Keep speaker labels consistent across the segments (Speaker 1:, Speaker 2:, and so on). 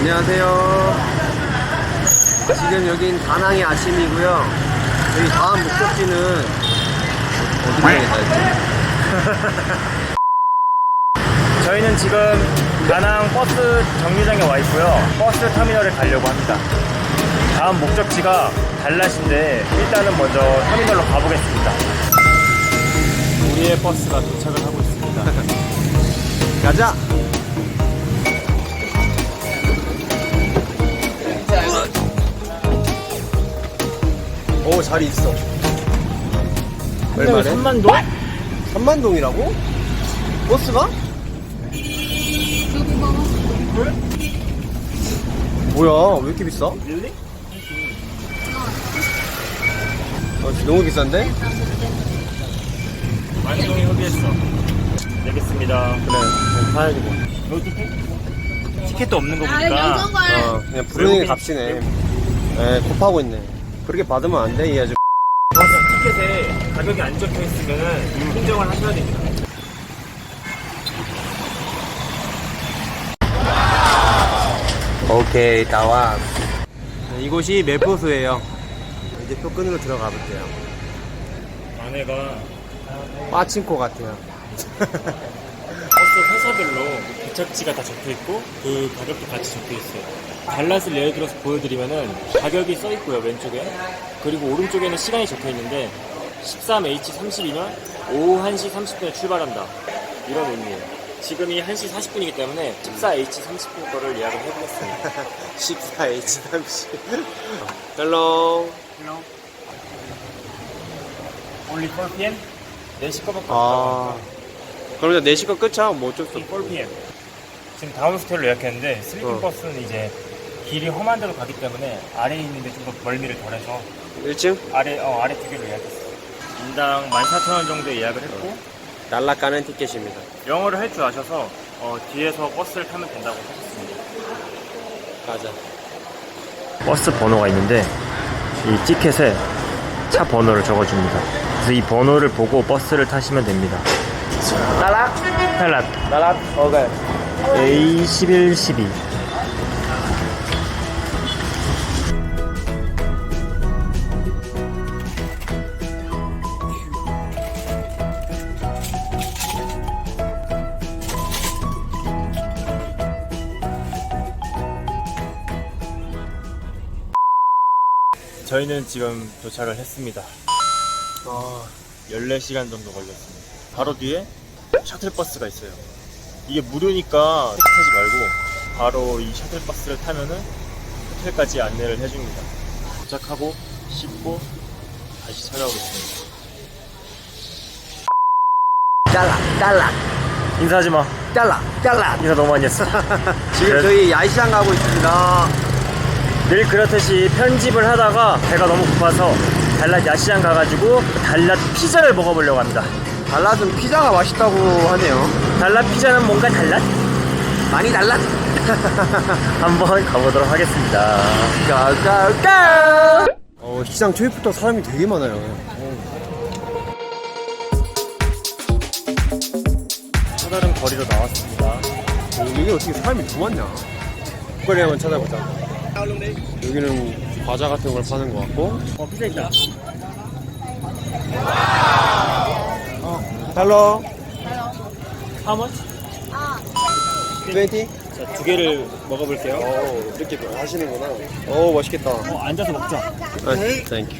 Speaker 1: 안녕하세요. 지금 여긴 다낭의 아침이고요. 저희 다음 목적지는 어디 가야 되지?
Speaker 2: 저희는 지금 다낭 버스 정류장에 와 있고요. 버스 터미널에 가려고 합니다. 다음 목적지가 달랏인데 일단은 먼저 터미널로 가보겠습니다. 우리의 버스가 도착을 하고 있습니다.
Speaker 1: 가자. 오 자리 있어. 얼마래?
Speaker 2: 3만 동?
Speaker 1: 3만 동이라고? 버스가? 뭐야 왜 이렇게 비싸?
Speaker 2: 릴리?
Speaker 1: 어, 너무 비싼데?
Speaker 2: 만동이 협의했어. 내겠습니다.
Speaker 1: 그래 그럼 사야지 뭐.
Speaker 2: 티켓? 티켓도 없는 거
Speaker 3: 아,
Speaker 2: 보니까.
Speaker 1: 어, 그냥 부르는 게 값이네. 에, 곱하고 있네. 그렇게 받으면 안 돼, 이 아주.
Speaker 2: 버스 티켓에 가격이 안 적혀 있으면 인정을 하셔야 됩니다.
Speaker 1: 오케이, 나와. 이곳이 멜포스예요 이제 표 끊으러 들어가 볼게요.
Speaker 2: 안에가
Speaker 1: 빠친코 같아요.
Speaker 2: 회사별로 도착지가 다 적혀 있고 그 가격도 같이 적혀 있어요. 달랏을 예를 들어서 보여드리면은 가격이 써 있고요 왼쪽에 그리고 오른쪽에는 시간이 적혀 있는데 13H32면 오후 1시 30분에 출발한다 이런 의미예요. 지금이 1시 40분이기 때문에 14H30분 거를 예약을 해보겠습니다.
Speaker 1: 14H 30. 헬로.
Speaker 2: Only 4pm? 4시 거밖에
Speaker 1: 아. 그럼 이제 4시 거 끝이야? 뭐 어쩔 수 없어.
Speaker 2: 4pm. 지금 다운 스텔로 예약했는데 슬리핑
Speaker 1: 어.
Speaker 2: 버스는 이제 길이 험한 데로 가기 때문에 아래에 있는데 좀 더 멀미를 덜해서
Speaker 1: 1층?
Speaker 2: 아래 어 아래 두 개로 예약했어. 인당 14,000원 정도 예약을 했고
Speaker 1: 날라가는 티켓입니다.
Speaker 2: 영어를 할 줄 아셔서 어, 뒤에서 버스를 타면 된다고 하셨습니다.
Speaker 1: 가자.
Speaker 2: 버스 번호가 있는데 이 티켓에 차 번호를 적어줍니다. 그래서 이 번호를 보고 버스를 타시면 됩니다.
Speaker 1: 날락?
Speaker 2: 탈랏
Speaker 1: 날락? 오케이.
Speaker 2: A1112 저희는 지금 도착을 했습니다.
Speaker 1: 아,
Speaker 2: 14시간 정도 걸렸습니다. 바로 뒤에 셔틀버스가 있어요. 이게 무료니까 택시 타지 말고 바로 이 셔틀버스를 타면은 호텔까지 안내를 해줍니다. 도착하고 씻고 다시 찾아오겠습니다.
Speaker 1: 잘라, 잘라,
Speaker 2: 인사하지 마.
Speaker 1: 잘라, 잘라.
Speaker 2: 인사 너무 많이 했어.
Speaker 1: 지금
Speaker 2: 그래.
Speaker 1: 저희 야시장 가고 있습니다.
Speaker 2: 늘 그렇듯이 편집을 하다가 배가 너무 고파서 달랏 야시장 가가지고 달랏 피자를 먹어보려고 합니다.
Speaker 1: 달랏은 피자가 맛있다고 하네요.
Speaker 2: 달랏 피자는 뭔가 달랏?
Speaker 1: 많이 달라?
Speaker 2: 한번 가보도록 하겠습니다.
Speaker 1: 가가가! 어, 시장 초입부터 사람이 되게 많아요.
Speaker 2: 또 다른 거리로 나왔습니다.
Speaker 1: 어, 여기 어떻게 사람이 더 많냐? 국거리 한번 찾아보자. 여기는 과자 같은 걸 파는 것 같고.
Speaker 2: 어, 피자 있다.
Speaker 1: 헬로.
Speaker 2: How much?
Speaker 1: 20?
Speaker 2: 자, 두 개를 먹어볼게요.
Speaker 1: 오, 이렇게 하시는구나. 오, 맛있겠다.
Speaker 2: 어, 앉아서 먹자.
Speaker 1: 아, 땡큐.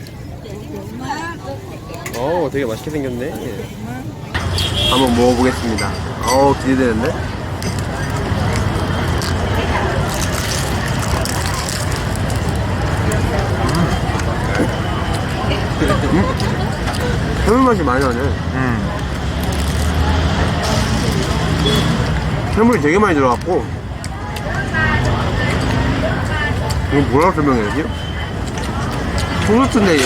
Speaker 1: 오, 되게 맛있게 생겼네. 한번 먹어보겠습니다. 어우, 기대되는데? 음. 해물 맛이 많이 나네.
Speaker 2: 음.
Speaker 1: 해물이 되게 많이 들어갔고. 이거 뭐라고 설명해야 되지? 토스트인데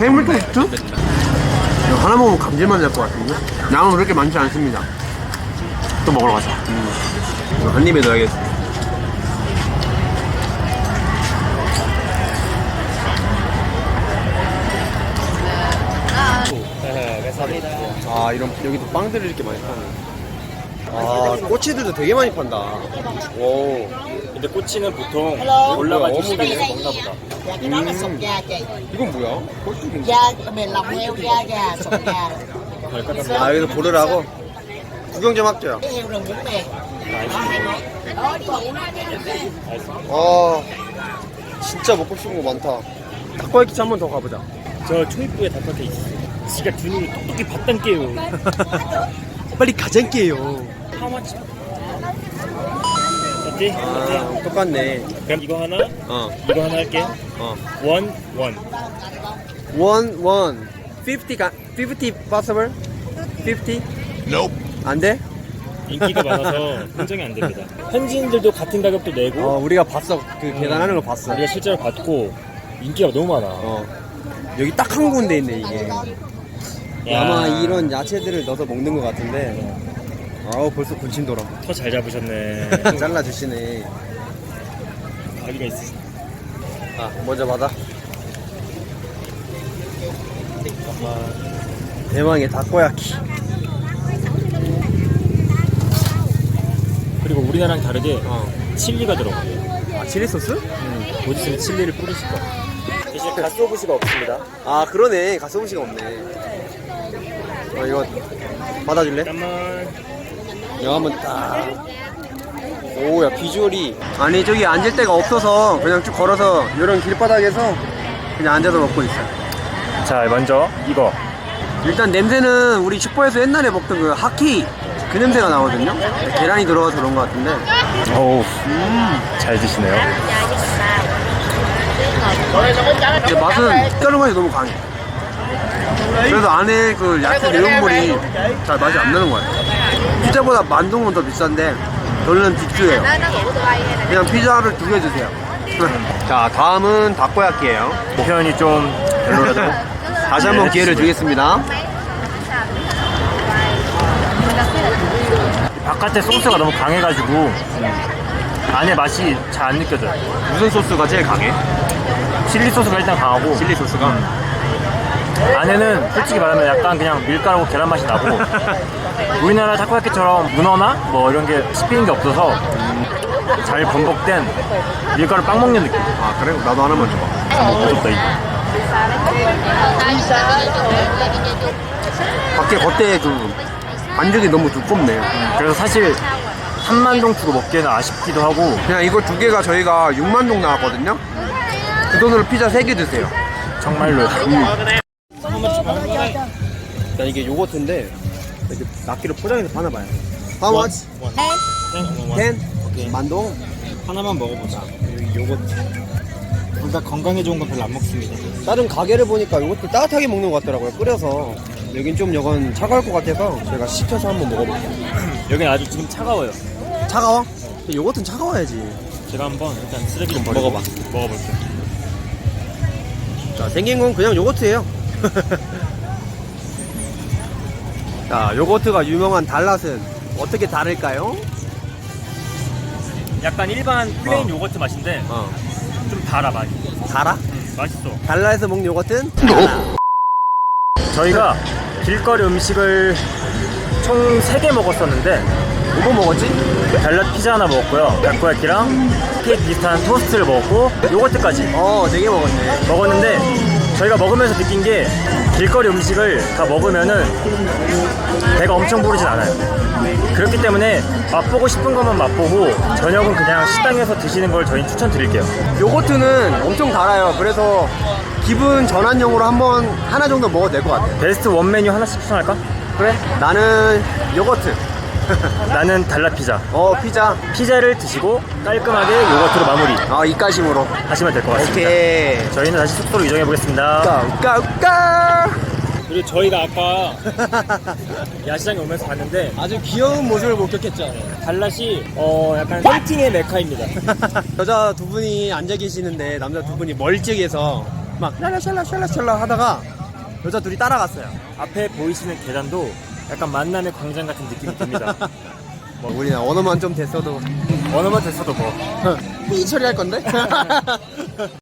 Speaker 1: 해물 토스트? 이거 하나 먹으면 감질만 날 것 같은데? 양은 그렇게 많지 않습니다.
Speaker 2: 또 먹으러 가자.
Speaker 1: 이거 한 입에 넣어야겠어.
Speaker 2: 네, 네,
Speaker 1: 아, 이런, 여기도 빵들을 이렇게 많이 파네. 아, 꼬치들도 되게 많이 판다. 오.
Speaker 2: 근데 꼬치는 보통
Speaker 1: 뭐야,
Speaker 2: 올라가지고
Speaker 1: 어묵이.
Speaker 2: 시간이 먹나 보다.
Speaker 3: Dạ cái đó là sụp da chị
Speaker 1: 이건 뭐야? 꼬치인데.
Speaker 3: Da bề lòng heo da gà sụp gà
Speaker 2: 걸까?
Speaker 1: 아, 여기서 보르라고? 구경 좀 할게요.
Speaker 3: cái heo rừng Vũng Bè
Speaker 1: 아, 진짜 먹고 싶은 거 많다. 닭갈비집 한번 더 가보자.
Speaker 2: 저 초입부에 닭갈비 있어. 지가 두 눈을 똑똑히 봤단 게요.
Speaker 1: 빨리 가장 게요.
Speaker 2: 하마치. 어때? 어때?
Speaker 1: 아, 똑같네.
Speaker 2: 그럼 이거 하나,
Speaker 1: 어,
Speaker 2: 이거 하나 할게.
Speaker 1: 어.
Speaker 2: 원, 원.
Speaker 1: 원, 원. 50, 가, 50 possible? 50? Nope. 안 돼?
Speaker 2: 인기가 많아서 흥정이 안 됩니다. 현지인들도 같은 가격도 내고
Speaker 1: 어, 우리가 봤어. 그 계산하는 거 봤어.
Speaker 2: 우리가 실제로 받고 인기가 너무 많아.
Speaker 1: 어. 여기 딱 한 군데 있네, 이게.
Speaker 2: 야.
Speaker 1: 아마 이런 야채들을 넣어서 먹는 것 같은데. 아우, 벌써 군침 돌아.
Speaker 2: 더잘 잡으셨네.
Speaker 1: 잘라 주시네.
Speaker 2: 가위가 있으시.
Speaker 1: 아, 먼저 받아. 대망의 다코야키.
Speaker 2: 그리고 우리나라랑 다르게
Speaker 1: 어.
Speaker 2: 칠리가 들어가.
Speaker 1: 아, 칠리 소스?
Speaker 2: 음, 곧 있으면 칠리를 뿌리실 거야. 대신 가스오브시가 없습니다.
Speaker 1: 아, 그러네. 가스음식 없네. 어, 이거 받아줄래?
Speaker 2: 잠깐 만.
Speaker 1: 이거 한번 딱. 오, 야, 비주얼이. 아니, 저기 앉을 데가 없어서 그냥 쭉 걸어서 이런 길바닥에서 그냥 앉아서 먹고 있어.
Speaker 2: 자, 먼저 이거.
Speaker 1: 일단 냄새는 우리 슈퍼에서 옛날에 먹던 그 하키 그 냄새가 나거든요. 계란이 들어가서 그런 것 같은데.
Speaker 2: 어우, 잘 드시네요.
Speaker 1: 근데 맛은 특별한 맛이 너무 강해. 그래서 안에 그 야채 내용물이 잘 맛이 안 나는 것 같아요. 피자보다 만동은 더 비싼데 저는 빅주예요. 그냥 피자를 두 개 주세요. 자, 다음은 다코야끼예요.
Speaker 2: 표현이 좀 별로라도.
Speaker 1: 다시 한 번 기회를 주겠습니다.
Speaker 2: 바깥에 소스가 너무 강해가지고 안에 맛이 잘 안 느껴져요.
Speaker 1: 무슨 소스가 제일 강해?
Speaker 2: 칠리 소스가 일단 강하고
Speaker 1: 칠리 소스가?
Speaker 2: 안에는 솔직히 말하면 약간 그냥 밀가루 계란 맛이 나고 우리나라 타코야끼처럼 문어나 뭐 이런 게 씹히는 게 없어서 잘 번복된 밀가루 빵 먹는 느낌.
Speaker 1: 아, 그래? 나도 하나만 줘봐.
Speaker 2: 싶다 이거.
Speaker 1: 밖에 겉에 그 반죽이 너무 두껍네.
Speaker 2: 그래서 사실 3만 동 주고 먹기에는 아쉽기도 하고
Speaker 1: 그냥 이거 두 개가 저희가 6만 동 나왔거든요. 그 돈으로 피자 세 개 드세요.
Speaker 2: 정말로
Speaker 1: 일단 이게 요거트인데 이렇게 낱개로 포장해서 파나 봐요. How much? Ten? 만동?
Speaker 2: 하나만 먹어보자.
Speaker 1: 요거트.
Speaker 2: 둘다 건강에 좋은 건 별로 안 먹습니다.
Speaker 1: 다른 가게를 보니까 요거트 따뜻하게 먹는 것 같더라고요. 끓여서. 여긴 좀 여건 차가울 것 같아서 제가 시켜서 한번 먹어볼게요.
Speaker 2: 여기는 아주 지금 차가워요.
Speaker 1: 차가워? 요거트는 차가워야지.
Speaker 2: 제가 한번 일단 쓰레기 좀 버리고
Speaker 1: 먹어봐.
Speaker 2: 먹어볼게요.
Speaker 1: 자, 생긴 건 그냥 요거트예요. 자, 요거트가 유명한 달랏은 어떻게 다를까요?
Speaker 2: 약간 일반 플레인
Speaker 1: 어.
Speaker 2: 요거트 맛인데
Speaker 1: 어.
Speaker 2: 좀 달아 많이.
Speaker 1: 달아?
Speaker 2: 음, 맛있어.
Speaker 1: 달라에서 먹는 요거트는 달아.
Speaker 2: 저희가 길거리 음식을 총 3개 먹었었는데
Speaker 1: 뭐 먹었지?
Speaker 2: 달랏 피자 하나 먹었고요. 닭고야끼랑 케이크 비슷한 토스트를 먹었고 요거트까지
Speaker 1: 어, 되게 먹었네.
Speaker 2: 먹었는데 저희가 먹으면서 느낀 게 길거리 음식을 다 먹으면은 배가 엄청 부르진 않아요. 그렇기 때문에 맛보고 싶은 것만 맛보고 저녁은 그냥 식당에서 드시는 걸 저희 추천드릴게요.
Speaker 1: 요거트는 엄청 달아요. 그래서 기분 전환용으로 한번 하나 정도 먹어도 될 것 같아.
Speaker 2: 베스트 원 메뉴 하나씩 추천할까?
Speaker 1: 그래? 나는 요거트.
Speaker 2: 나는 달랏 피자.
Speaker 1: 어, 피자.
Speaker 2: 피자를 드시고 깔끔하게 요거트로 마무리
Speaker 1: 어, 이까심으로.
Speaker 2: 하시면 될 것 같습니다.
Speaker 1: 오케이.
Speaker 2: 저희는 다시 숙소로 이동해 보겠습니다.
Speaker 1: 우까, 우까, 우까.
Speaker 2: 그리고 저희가 아까 야시장에 오면서 봤는데
Speaker 1: 아주 귀여운 모습을 목격했죠.
Speaker 2: 달랏이 어 약간 헌팅의 메카입니다.
Speaker 1: 여자 두 분이 앉아 계시는데 남자 두 분이 멀찍해서 막 샬라샬라 샬라샬라 하다가 여자 둘이 따라갔어요.
Speaker 2: 앞에 보이시는 계단도 약간 만남의 광장 같은 느낌이 듭니다.
Speaker 1: 뭐 우리는 언어만 좀 됐어도
Speaker 2: 언어만 됐어도 뭐.
Speaker 1: 삐 처리할 건데?